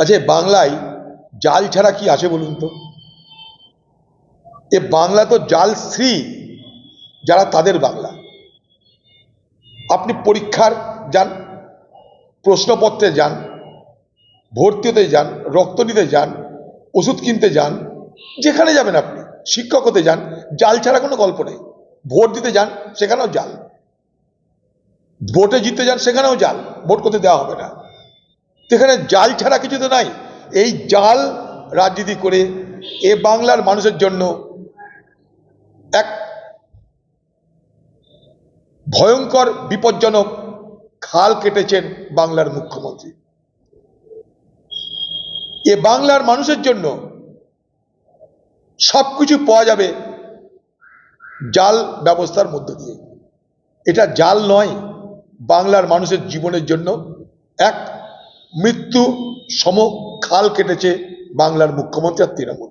আচ্ছা বাংলায় জাল ছাড়া কি আছে বলুন তো? এ বাংলা তো জাল শ্রী যারা তাদের বাংলা। আপনি পরীক্ষার যান, প্রশ্নপত্রে যান ভর্তি হতে যান, রক্ত নিতে যান, ওষুধ কিনতে যান, যেখানে যাবেন আপনি শিক্ষক হতে যান, জাল ছাড়া কোনো গল্প নেই। ভোট দিতে যান, সেখানেও জাল। ভোটে জিততে যান, সেখানেও জাল। ভোট করতে দেওয়া হবে না। সেখানে জাল ছাড়া কিছু তো নাই। এই জাল রাজনীতি করে এ বাংলার মানুষের জন্য এক ভয়ঙ্কর, বিপজ্জনক খাল কেটেছেন বাংলার মুখ্যমন্ত্রী। এ বাংলার মানুষের জন্য সবকিছু পাওয়া যাবে জাল ব্যবস্থার মধ্য দিয়ে। এটা জাল নয়, বাংলার মানুষের জীবনের জন্য এক মৃত্যু সম খাল কেটেছে বাংলার মুখ্যমন্ত্রী আর তৃণমূল।